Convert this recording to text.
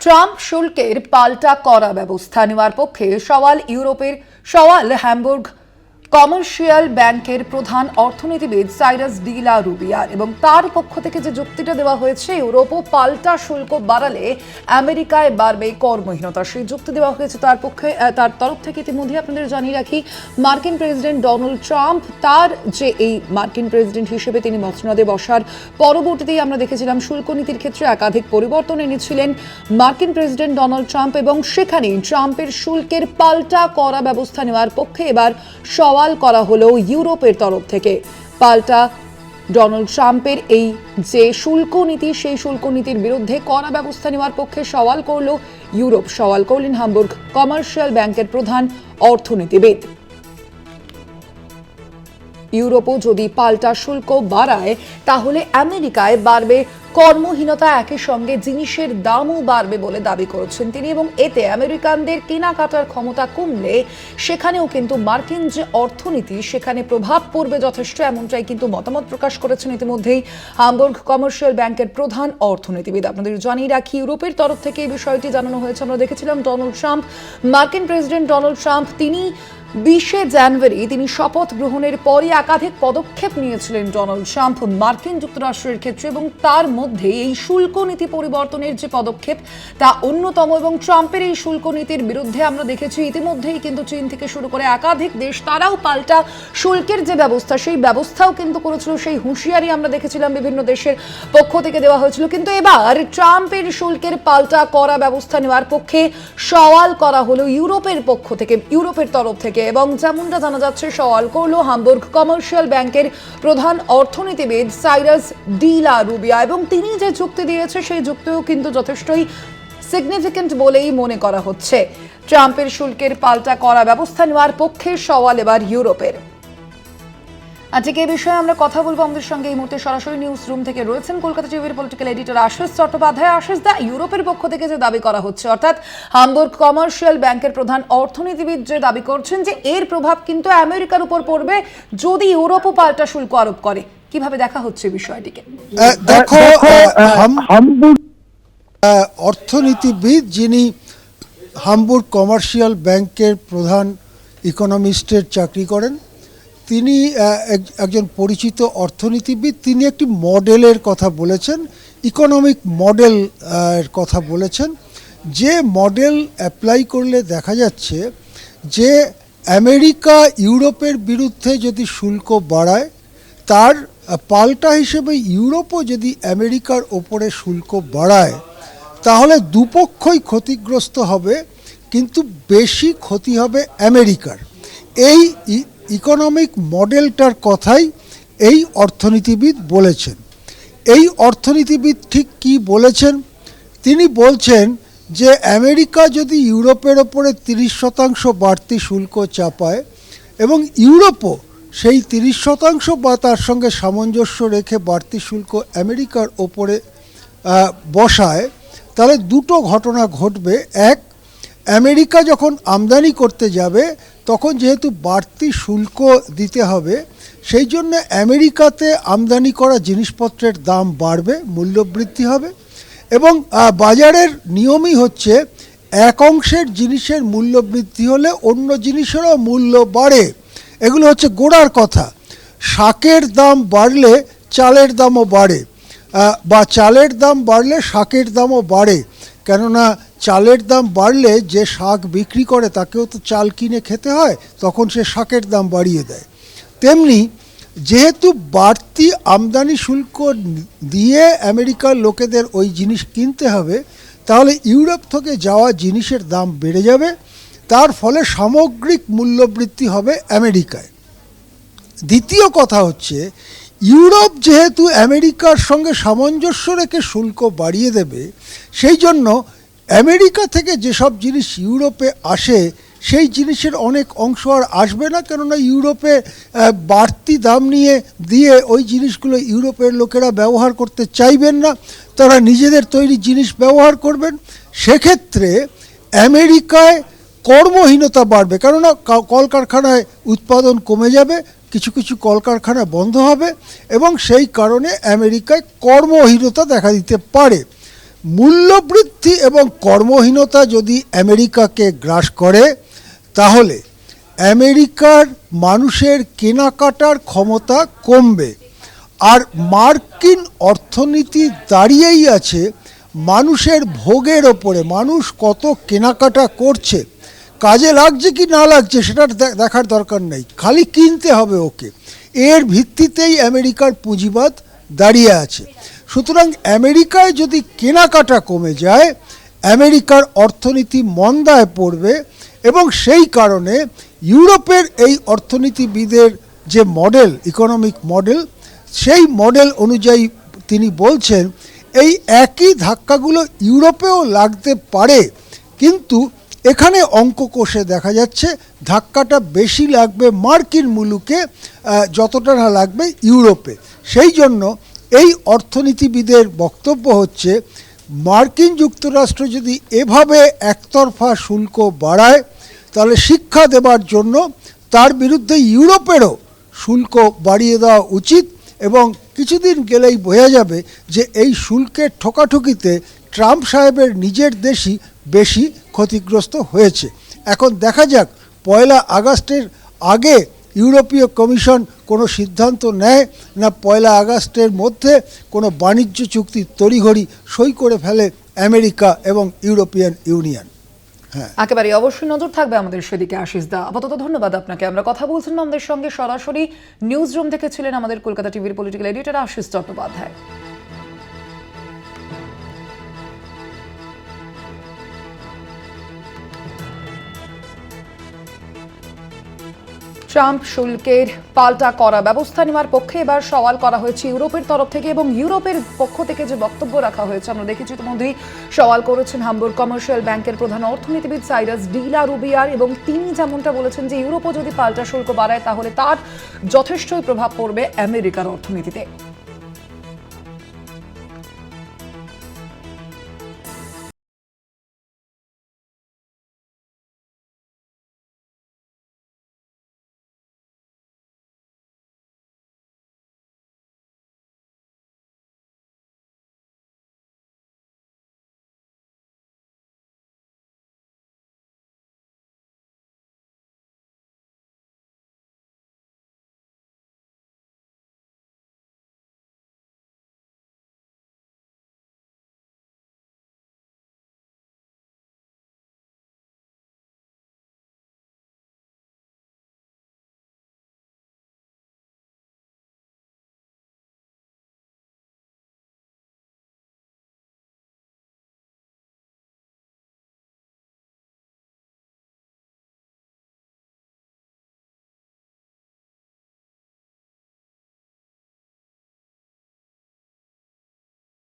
Trump শুল্কের পাল্টা করা ব্যবস্থা নেওয়ার পক্ষে সওয়াল ইউরোপের সওয়াল হ্যামবুর্গ কমার্শিয়াল ব্যাংকের প্রধান অর্থনীতিবিদ সাইরাস ডিলা রুবিয়ার এবং তার পক্ষ থেকে যে যুক্তিটা দেওয়া হয়েছে, ইউরোপও পাল্টা শুল্ক বাড়ালে আমেরিকায় বাড়বে কর্মহীনতা। সেই যুক্তি দেওয়া হয়েছে তার পক্ষে তার তরফ থেকে ইতিমধ্যে আপনাদের জানিয়ে রাখি, মার্কিন প্রেসিডেন্ট ডোনাল্ড ট্রাম্প তার যে এই মার্কিন প্রেসিডেন্ট হিসেবে তিনি মসনদে বসার পরবর্তীতেই আমরা দেখেছিলাম শুল্ক নীতির ক্ষেত্রে একাধিক পরিবর্তন এনেছিলেন মার্কিন প্রেসিডেন্ট ডোনাল্ড ট্রাম্প এবং সেখানেই ট্রাম্পের শুল্কের পাল্টা করা ব্যবস্থা নেওয়ার পক্ষে এবার সওয়াল করা হলো ইউরোপের তরফ থেকে। পাল্টা ডোনাল্ড ট্রাম্পের এই যে শুল্ক নীতি, সেই শুল্ক নীতির বিরুদ্ধে কড়া ব্যবস্থা নেওয়ার পক্ষে সওয়াল করল ইউরোপ। সওয়াল করলেন হামবুর্গ কমার্শিয়াল ব্যাংকের প্রধান অর্থনীতিবিদ। ইউরোপও যদি পাল্টা শুল্ক বাড়ায়, তাহলে আমেরিকায় বাড়বে কর্মহীনতা একই সঙ্গে জিনিসের দামও বাড়বে বলে দাবি করেছেন তিনি এবং এতে আমেরিকানদের কেনাকাটার ক্ষমতা কমলে সেখানেও কিন্তু মার্কিন যে অর্থনীতি, সেখানে প্রভাব পড়বে যথেষ্ট, এমনটাই কিন্তু মতামত প্রকাশ করেছেন ইতিমধ্যেই হামবুর্গ কমার্শিয়াল ব্যাংকের প্রধান অর্থনীতিবিদ। আপনাদের জানিয়ে রাখি, ইউরোপের তরফ থেকে এই বিষয়টি জানানো হয়েছে। আমরা দেখেছিলাম ডোনাল্ড ট্রাম্প, মার্কিন প্রেসিডেন্ট ডোনাল্ড ট্রাম্প, তিনি বিশে জানুয়ারি তিনি শপথ গ্রহণের পরই একাধিক পদক্ষেপ নিয়েছিলেন ডোনাল্ড ট্রাম্প, মার্কিন যুক্তরাষ্ট্রের ক্ষেত্রে এবং তার মধ্যে এই শুল্ক নীতি পরিবর্তনের যে পদক্ষেপ, তা অন্যতম এবং ট্রাম্পের এই শুল্ক নীতির বিরুদ্ধে আমরা দেখেছি ইতিমধ্যেই কিন্তু চীন থেকে শুরু করে একাধিক দেশ তারাও পাল্টা শুল্কের যে ব্যবস্থা, সেই ব্যবস্থাও কিন্তু করেছিল, সেই হুঁশিয়ারি আমরা দেখেছিলাম বিভিন্ন দেশের পক্ষ থেকে দেওয়া হয়েছিল। কিন্তু এবার ট্রাম্পের শুল্কের পাল্টা করা ব্যবস্থা নেওয়ার পক্ষে সওয়াল করা হলো ইউরোপের পক্ষ থেকে, ইউরোপের তরফ থেকে। এবং যেমনটা জানা যাচ্ছে সওয়াল করল হামবুর্গ কমার্শিয়াল ব্যাংকের প্রধান অর্থনীতিবিদ সাইরাস ডিলা রুবিয়া এবং তিনি যে যুক্তি দিয়েছে, সেই যুক্তিও কিন্তু যথেষ্টই সিগনিফিকেন্ট বলেই মনে করা হচ্ছে। ট্রাম্পের শুল্কের পাল্টা করা ব্যবস্থা নেওয়ার পক্ষে সওয়াল এবার ইউরোপের। আজকে এই বিষয়ে আমরা কথা বলব আমাদের সঙ্গে এই মুহূর্তে সরাসরি নিউজ রুম থেকে রয়েছেন কলকাতা টিভির পলিটিক্যাল এডিটর আশিস চট্টোপাধ্যায়। আশিস দা ইউরোপের পক্ষ থেকে যে দাবি করা হচ্ছে অর্থাৎ হামবুর্গ কমার্শিয়াল ব্যাংকের প্রধান অর্থনীতিবিদ যে দাবি করছেন যে এর প্রভাব কিন্তু আমেরিকার উপর পড়বে যদি ইউরোপও পাল্টা শুল্ক আরোপ করে। কীভাবে দেখা হচ্ছে বিষয়টিকে? দেখো হামবুর্গ অর্থনীতিবিদ যিনি হামবুর্গ কমার্শিয়াল ব্যাংকের প্রধান ইকোনমিস্টের চাকরি করেন তিনি এক- একজন পরিচিত অর্থনীতিবিদ, তিনি একটি মডেলের কথা বলেছেন, ইকোনমিক মডেল এর কথা বলেছেন। যে মডেল অ্যাপ্লাই করলে দেখা যাচ্ছে যে আমেরিকা, ইউরোপের বিরুদ্ধে যদি শুল্ক বাড়ায়, তার পাল্টা হিসেবে ইউরোপও যদি আমেরিকার ওপরে শুল্ক বাড়ায়, তাহলে দুপক্ষই ক্ষতিগ্রস্ত হবে, কিন্তু বেশি ক্ষতি হবে আমেরিকার। এই ইকোনমিক মডেলটার কথাই এই অর্থনীতিবিদ বলেছেন। এই অর্থনীতিবিদ ঠিক কি বলেছেন? তিনি বলছেন যে আমেরিকা যদি ইউরোপের ওপরে তিরিশ শতাংশ বাড়তি শুল্ক চাপায় এবং ইউরোপও সেই তিরিশ শতাংশ বা তার সঙ্গে সামঞ্জস্য রেখে বাড়তি শুল্ক আমেরিকার ওপরে বসায়, তাহলে দুটো ঘটনা ঘটবে। এক, আমেরিকা যখন আমদানি করতে যাবে তখন যেহেতু বাড়তি শুল্ক দিতে হবে, সেই জন্য আমেরিকাতে আমদানি করা জিনিসপত্রের দাম বাড়বে, মূল্যবৃদ্ধি হবে এবং বাজারের নিয়মই হচ্ছে এক অংশের জিনিসের মূল্য বৃদ্ধি হলে অন্য জিনিসেরও মূল্য বাড়ে। এগুলো হচ্ছে গোড়ার কথা। শাকের দাম বাড়লে চালের দামও বাড়ে। বা চালের দাম বাড়লে শাকের দামও বাড়ে। কেননা চালের দাম বাড়লে যে শাক বিক্রি করে তাকেও তো চাল কিনে খেতে হয়, তখন সে শাকের দাম বাড়িয়ে দেয়। তেমনি যেহেতু বাড়তি আমদানি শুল্ক দিয়ে আমেরিকার লোকেদের ওই জিনিস কিনতে হবে, তাহলে ইউরোপ থেকে যাওয়া জিনিসের দাম বেড়ে যাবে, তার ফলে সামগ্রিক মূল্যবৃদ্ধি হবে আমেরিকায়। দ্বিতীয় কথা হচ্ছে, ইউরোপ যেহেতু আমেরিকার সঙ্গে সামঞ্জস্য রেখে শুল্ক বাড়িয়ে দেবে, সেই জন্য আমেরিকা থেকে যেসব জিনিস ইউরোপে আসে, সেই জিনিসের অনেক অংশ আর আসবে না, কেননা ইউরোপে বাড়তি দাম নিয়ে, দিয়ে ওই জিনিসগুলো ইউরোপের লোকেরা ব্যবহার করতে চাইবেন না। তারা নিজেদের তৈরি জিনিস ব্যবহার করবেন। সেক্ষেত্রে আমেরিকায় কর্মহীনতা বাড়বে, কেননা কলকারখানায় উৎপাদন কমে যাবে, কিছু কিছু কলকারখানা বন্ধ হবে এবং সেই কারণে আমেরিকায় কর্মহীনতা দেখা দিতে পারে। মূল্যবৃদ্ধি এবং কর্মহীনতা যদি আমেরিকাকে গ্রাস করে, তাহলে আমেরিকার মানুষের কেনাকাটার ক্ষমতা কমবে। আর মার্কিন অর্থনীতি দাঁড়িয়েই আছে মানুষের ভোগের ওপরে। মানুষ কত কেনাকাটা করছে, কাজে লাগছে কি না লাগছে সেটা দেখার দরকার নেই। খালি কিনতে হবে ওকে। এর ভিত্তিতেই আমেরিকার পুঁজিবাদ দাঁড়িয়ে আছে। সুতরাং আমেরিকায় যদি কেনাকাটা কমে যায়, আমেরিকার অর্থনীতি মন্দায় পড়বে এবং সেই কারণে ইউরোপের এই অর্থনীতিবিদের যে মডেল ইকোনমিক মডেল সেই মডেল অনুযায়ী তিনি বলছেন, এই একই ধাক্কাগুলো ইউরোপেও লাগতে পারে, কিন্তু এখানে অঙ্ক কষে দেখা যাচ্ছে ধাক্কাটা বেশি লাগবে মার্কিন মুলুকে যতটা না লাগবে ইউরোপে। সেই জন্য এই অর্থনীতিবিদের বক্তব্য হচ্ছে, মার্কিন যুক্তরাষ্ট্র যদি এভাবে একতরফা শুল্ক বাড়ায়, তাহলে শিক্ষা দেবার জন্য তার বিরুদ্ধে ইউরোপেরও শুল্ক বাড়িয়ে দেওয়া উচিত এবং কিছুদিন গেলেই বোঝা যাবে যে এই শুল্কের ঠকাঠকিতে ট্রাম্প সাহেবের নিজের দেশই বেশি ক্ষতিগ্রস্ত হয়েছে। এখন দেখা যাক, পয়লা আগস্টের আগে ইউরোপীয় কমিশন কোনো সিদ্ধান্ত নেয় না পয়লা আগস্টের মধ্যে কোনো বাণিজ্য চুক্তি তড়িঘড়ি সই করে ফেলে আমেরিকা এবং ইউরোপিয়ান ইউনিয়ন। হ্যাঁ। একেবারে অবশ্যই নজর থাকবে আমাদের সেদিকে আশিস দা। আপাতত ধন্যবাদ আপনাকে। আমরা কথা বলছিলাম আমাদের সঙ্গে সরাসরি নিউজ রুম থেকে ছিলেন আমাদের কলকাতা টিভির political editor Ashis Chattopadhyay. Trump শুল্কের পাল্টা করা ব্যবস্থা নেওয়ার পক্ষে এবার সওয়াল করা হয়েছে ইউরোপের তরফ থেকে এবং ইউরোপের পক্ষ থেকে যে বক্তব্য রাখা হয়েছে, আমরা দেখেছি ইতিমধ্যেই সওয়াল করেছেন হাম্বুর কমার্শিয়াল ব্যাংকের প্রধান অর্থনীতিবিদ সাইরাস ডিলা রুবিয়ার এবং তিনি যেমনটা বলেছেন যে ইউরোপও যদি পাল্টা শুল্ক বাড়ায় তাহলে তার যথেষ্টই প্রভাব পড়বে আমেরিকার অর্থনীতিতে।